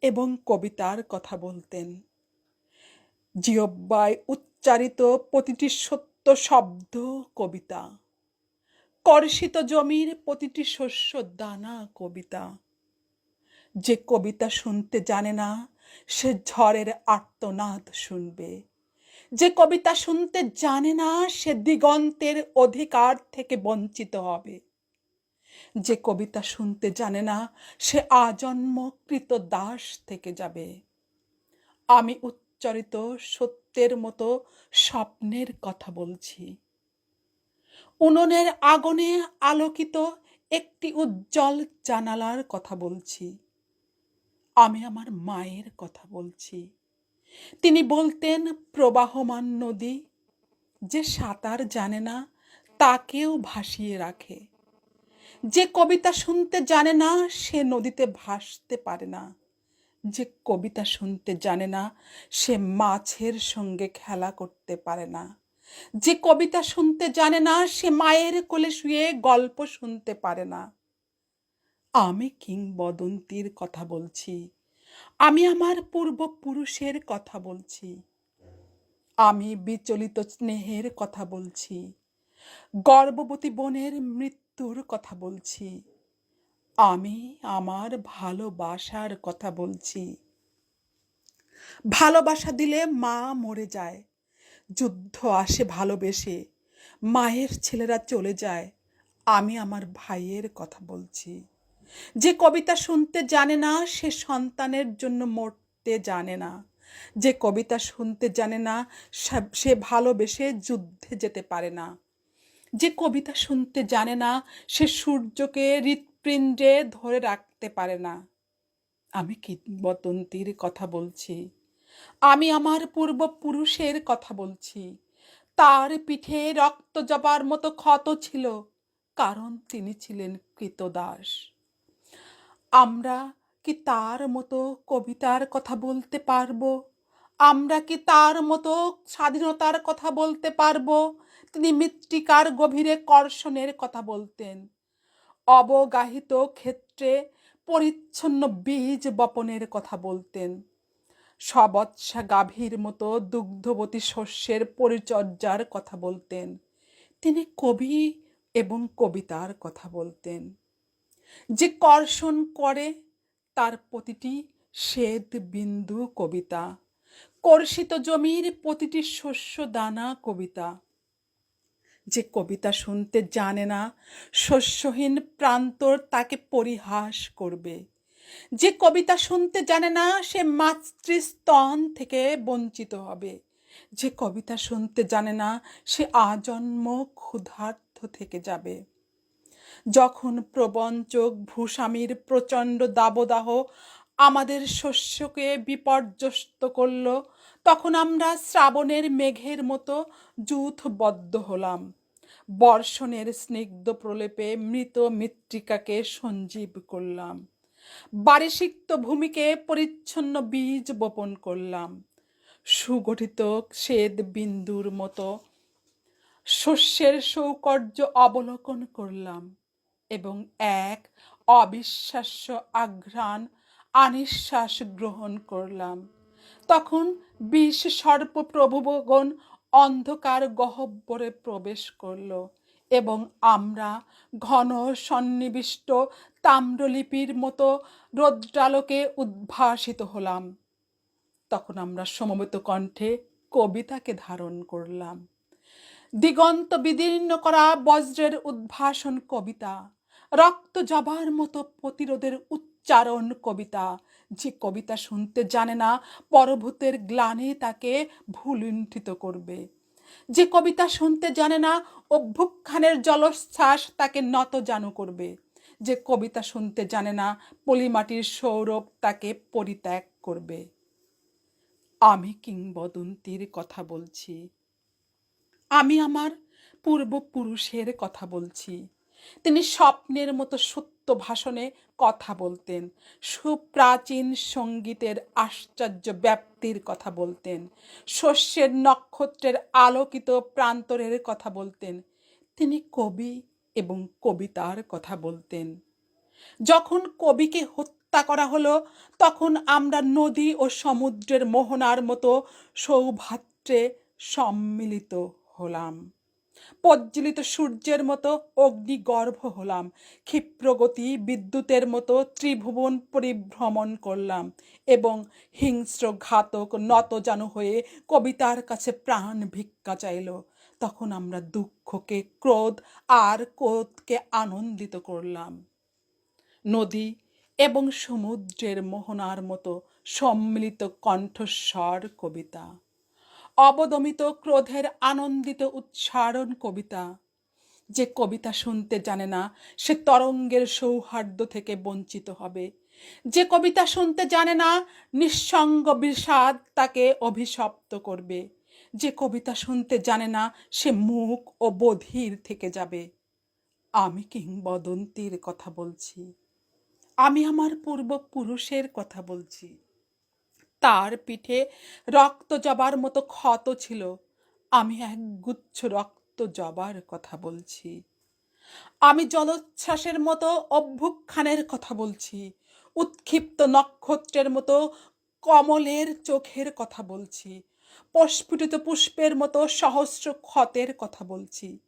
এবং কবিতার কথা বলতেন। জিয়ব্বায় উচ্চারিত প্রতিটি সত্য শব্দ কবিতা। কর্ষিত জমির প্রতিটি শস্য দানা কবিতা। যে কবিতা শুনতে জানে না, সে ঝড়ের আর্তনাদ শুনবে। যে কবিতা শুনতে জানে না, সে দিগন্তের অধিকার থেকে বঞ্চিত হবে। যে কবিতা শুনতে জানে না, সে আজন্মকৃত দাস থেকে যাবে। আমি উচ্চারিত সত্যের মতো স্বপ্নের কথা বলছি। উনুনের আগুনে আলোকিত একটি উজ্জ্বল জানালার কথা বলছি। আমি আমার মায়ের কথা বলছি। তিনি বলতেন, প্রবাহমান নদী, যে সাঁতার জানে না, তাকেও ভাসিয়ে রাখে। যে কবিতা শুনতে জানে না, সে নদীতে ভাসতে পারে না। যে কবিতা শুনতে জানে না, সে মাছের সঙ্গে খেলা করতে পারে না। যে কবিতা শুনতে জানে না, সে মায়ের কোলে শুয়ে গল্প শুনতে পারে না। আমি কিংবদন্তির কথা বলছি। আমি আমার পূর্বপুরুষের কথা বলছি। আমি বিচলিত স্নেহের কথা বলছি। গর্ভবতী বোনের মৃত্যুর কথা বলছি। আমি আমার ভালোবাসার কথা বলছি। ভালোবাসা দিলে মা মরে যায়, যুদ্ধ আসে ভালোবেসে, মায়ের ছেলেরা চলে যায়, আমি আমার ভাইয়ের কথা বলছি। যে কবিতা শুনতে জানে না, সে সন্তানের জন্য মরতে জানে না। যে কবিতা শুনতে জানে না, সে ভালোবেসে যুদ্ধে যেতে পারে না। যে কবিতা শুনতে জানে না, সে সূর্যকে হৃৎপিণ্ডে ধরে রাখতে পারে না। আমি কিংবদন্তির কথা বলছি? আমি আমার পূর্বপুরুষের কথা বলছি। তার পিঠে রক্ত জবার মতো ক্ষত ছিল, কারণ তিনি ছিলেন কৃতদাস। আমরা কি তার মতো কবিতার কথা বলতে পারব? আমরা কি তার মতো স্বাধীনতার কথা বলতে পারব? তিনি মৃত্তিকার গভীরে কর্ষণের কথা বলতেন। অবগাহিত ক্ষেত্রে পরিচ্ছন্ন বীজ বপনের কথা বলতেন। সবৎসা গাভীর মতো দুগ্ধবতী শস্যের পরিচর্যার কথা বলতেন। তিনি কবি এবং কবিতার কথা বলতেন। যে কর্ষণ করে, তার প্রতিটি শ্বেত বিন্দু কবিতা। কর্ষিত জমির প্রতিটি শস্য দানা কবিতা। যে কবিতা শুনতে জানে না, শস্যহীন প্রান্তর তাকে পরিহাস করবে। যে কবিতা শুনতে জানে না, সে মাতৃস্তন থেকে বঞ্চিত হবে। যে কবিতা শুনতে জানে না, সে আজন্ম ক্ষুধার্থ থেকে যাবে। যখন প্রবঞ্চক ভূস্বামীর প্রচণ্ড দাবদাহ আমাদের শস্যকে বিপর্যস্ত করল। তখন আমরা শ্রাবণের মেঘের মতো যূথবদ্ধ হলাম। বর্ষণের স্নিগ্ধ প্রলেপে মৃত মৃত্তিকাকে সঞ্জীব করলাম। বারিসিক্ত ভূমিকে পরিচ্ছন্ন বীজ বপন করলাম। সুগঠিত শ্বেদ বিন্দুর মতো শস্যের সৌকর্য অবলোকন করলাম এবং এক অবিশ্বাস্য আঘ্রাণ আনিশ্বাস গ্রহণ করলাম। তখন বিষ সর্প প্রভুগণ অন্ধকার গহব্বরে প্রবেশ করল এবং আমরা ঘন সন্নিবিষ্ট তাম্রলিপির মতো রৌদ্রালোকে উদ্ভাসিত হলাম। তখন আমরা সমবেত কণ্ঠে কবিতাকে ধারণ করলাম। দিগন্ত বিদীর্ণ করা বজ্রের উদ্ভাসন কবিতা, রক্ত জবার মতো প্রতিরোধের উচ্চারণ কবিতা। যে কবিতা শুনতে জানে না, পরভূতের গ্লানে তাকে ভুলুণ্ঠিত করবে। যে কবিতা শুনতে জানে না অভ্যুখানের জলশ্বাস তাকে নত জানু করবে। যে কবিতা শুনতে জানে না, পলিমাটির সৌরভ তাকে পরিত্যাগ করবে। আমি কিংবদন্তির কথা বলছি। আমি আমার পূর্বপুরুষের কথা বলছি। তিনি স্বপ্নের মতো সত্য ভাষণে কথা বলতেন। সুপ্রাচীন সঙ্গীতের আশ্চর্য ব্যাপ্তির কথা বলতেন। শস্যের নক্ষত্রের আলোকিত প্রান্তরের কথা বলতেন। তিনি কবি এবং কবিতার কথা বলতেন। যখন কবিকে হত্যা করা হলো, তখন আমরা নদী ও সমুদ্রের মোহনার মতো সৌভাত্রে সম্মিলিত হলাম। প্রজ্বলিত সূর্যের মতো অগ্নিগর্ভ হলাম। ক্ষিপ্রগতি বিদ্যুতের মতো ত্রিভুবন পরিভ্রমণ করলাম এবং হিংস্র ঘাতক নতজানু হয়ে কবিতার কাছে প্রাণ ভিক্ষা চাইল। তখন আমরা দুঃখকে ক্রোধ আর ক্রোধকে আনন্দিত করলাম। নদী এবং সমুদ্রের মোহনার মতো সম্মিলিত কণ্ঠস্বর কবিতা। অবদমিত ক্রোধের আনন্দিত উচ্চারণ কবিতা। যে কবিতা শুনতে জানে না, সে তরঙ্গের সৌহার্দ্য থেকে বঞ্চিত হবে। যে কবিতা শুনতে জানে না, নিঃসঙ্গ বিষাদ তাকে অভিশপ্ত করবে। যে কবিতা শুনতে জানে না, সে মুখ ও বধির থেকে যাবে। আমি কিংবদন্তির কথা বলছি। আমি আমার পূর্বপুরুষের কথা বলছি। তার পিঠে রক্ত জবার মতো ক্ষত ছিল। আমি এক গুচ্ছ রক্ত জবার কথা বলছি। আমি জলোচ্ছ্বাসের মতো অভ্যুখানের কথা বলছি। উৎক্ষিপ্ত নক্ষত্রের মতো কমলের চোখের কথা বলছি। প্রস্ফুটিত পুষ্পের মতো সহস্র ক্ষতের কথা বলছি।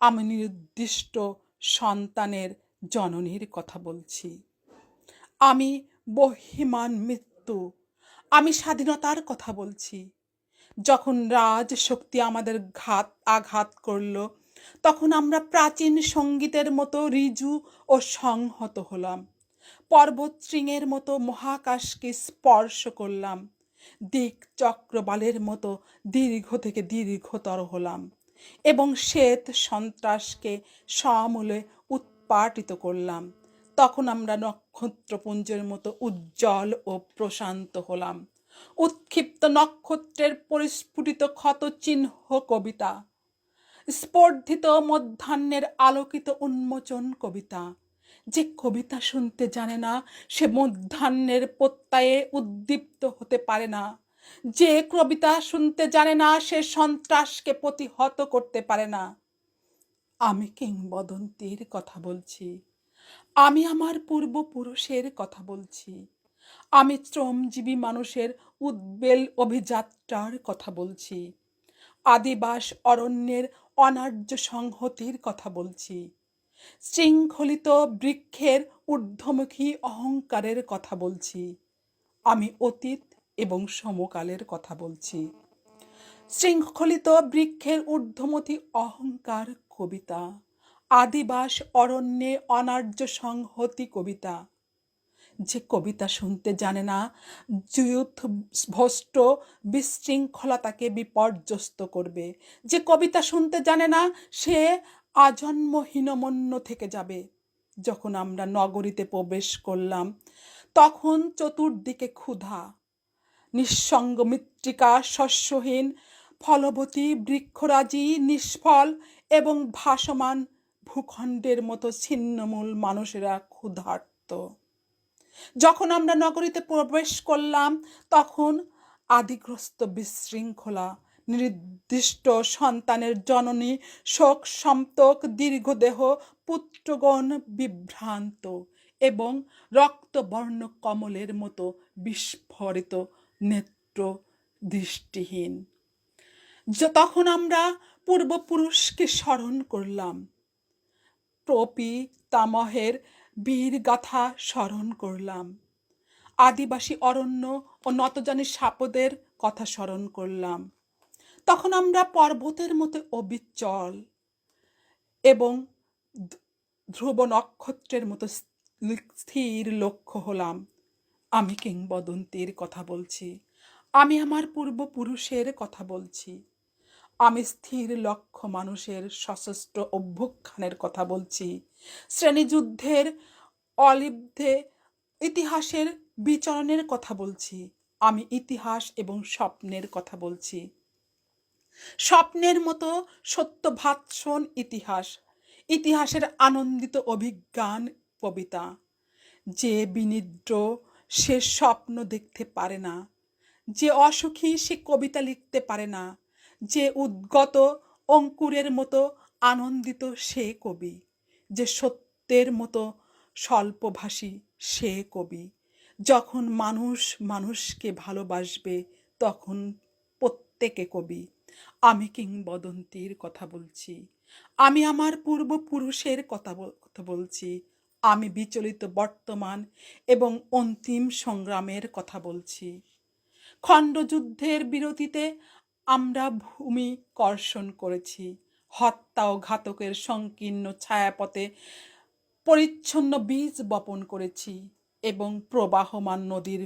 আমি নির্দিষ্ট সন্তানের জননীর কথা বলছি। আমি বহিমান মৃত্যু আমি স্বাধীনতার কথা বলছি। যখন রাজ শক্তি আমাদের ঘাত, আঘাত করল, তখন আমরা প্রাচীন সঙ্গীতের মতো রিজু ও সংহত হলাম। পর্বত শৃঙ্গের মতো মহাকাশকে স্পর্শ করলাম। দিক চক্রবালের মতো দীর্ঘ থেকে দীর্ঘতর হলাম এবং শ্বেত সন্ত্রাসকে সমূলে উৎপাটিত করলাম। তখন আমরা নক্ষত্রপুঞ্জের মতো উজ্জ্বল ও প্রশান্ত হলাম। উৎক্ষিপ্ত নক্ষত্রের পরিস্ফুটিত ক্ষত চিহ্ন কবিতা, স্পর্ধিত মধ্যাহ্নের আলোকিত উন্মোচন কবিতা। যে কবিতা শুনতে জানে না, সে মধ্যাহ্নের প্রত্যয়ে উদ্দীপ্ত হতে পারে না। যে কবিতা শুনতে জানে না, সে সন্ত্রাসকে প্রতিহত করতে পারে না। আমি কিংবদন্তির কথা বলছি। আমি আমার পূর্বপুরুষের কথা বলছি। আমি শ্রমজীবী মানুষের উদ্বেল অভিযাত্রার কথা বলছি। আদিবাস অরণ্যের অনার্য সংহতির কথা বলছি। শৃঙ্খলিত বৃক্ষের ঊর্ধ্বমুখী অহংকারের কথা বলছি। আমি অতীত এবং সমকালের কথা বলছি। শৃঙ্খলিত বৃক্ষের ঊর্ধ্বমুখী অহংকার কবিতা। আদিবাস, অরণ্যে অনার্য সংহতি কবিতা। যে কবিতা শুনতে জানে না যুথ ভষ্ট বিশৃঙ্খলা তাকে বিপর্যস্ত করবে। যে কবিতা শুনতে জানে না, সে আজন্ম হীনমন্য থেকে যাবে। যখন আমরা নগরীতে প্রবেশ করলাম, তখন চতুর্দিকে ক্ষুধা। নিঃসঙ্গ মৃত্তিকা, শস্যহীন, ফলবতী, বৃক্ষরাজি, নিষ্ফল এবং ভাসমান ভূখণ্ডের মতো ছিন্নমূল মানুষেরা ক্ষুধার্ত। যখন আমরা নগরীতে প্রবেশ করলাম, তখন আদিগ্রস্ত বিশৃঙ্খলা, নির্দিষ্ট সন্তানের জননী, শোক সম্তক দীর্ঘদেহ, পুত্রগণ বিভ্রান্ত এবং রক্তবর্ণ কমলের মতো বিস্ফোরিত নেত্র দৃষ্টিহীন তখন আমরা পূর্বপুরুষকে স্মরণ করলাম। প্রপিতামহের বীরগাথা স্মরণ করলাম। আদিবাসী অরণ্য ও নতজানি সাপদের কথা স্মরণ করলাম। তখন আমরা পর্বতের মতো অবিচল এবং ধ্রুব নক্ষত্রের মতো স্থির লক্ষ্য হলাম। আমি কিংবদন্তির কথা বলছি। আমি আমার পূর্বপুরুষের কথা বলছি। আমি স্থির লক্ষ্য মানুষের সশস্ত্র অভ্যুখানের কথা বলছি। শ্রেণীযুদ্ধের অলিব্ধে ইতিহাসের বিচরণের কথা বলছি। আমি ইতিহাস এবং স্বপ্নের কথা বলছি। স্বপ্নের মতো সত্য ভাৎসন ইতিহাস, ইতিহাসের আনন্দিত অভিজ্ঞান কবিতা। যে বিনিদ্র সে স্বপ্ন দেখতে পারে না, যে অসুখী সে কবিতা লিখতে পারে না যে উদ্গত অঙ্কুরের মতো আনন্দিত সে কবি, যে সত্যের মতো স্বল্পভাষী সে কবি। যখন মানুষ মানুষকে ভালোবাসবে, তখন প্রত্যেকে কবি। আমি কিংবদন্তির কথা বলছি। আমি আমার পূর্বপুরুষের কথা কথা বলছি। আমি বিচলিত বর্তমান এবং অন্তিম সংগ্রামের কথা বলছি। খণ্ডযুদ্ধের বিরতিতে আমরা ভূমি কর্ষণ করেছি। হত্যা ও ঘাতকের সংকীর্ণ ছায়াপথে পরিচ্ছন্ন বীজ বপন করেছি এবং প্রবাহমান নদীর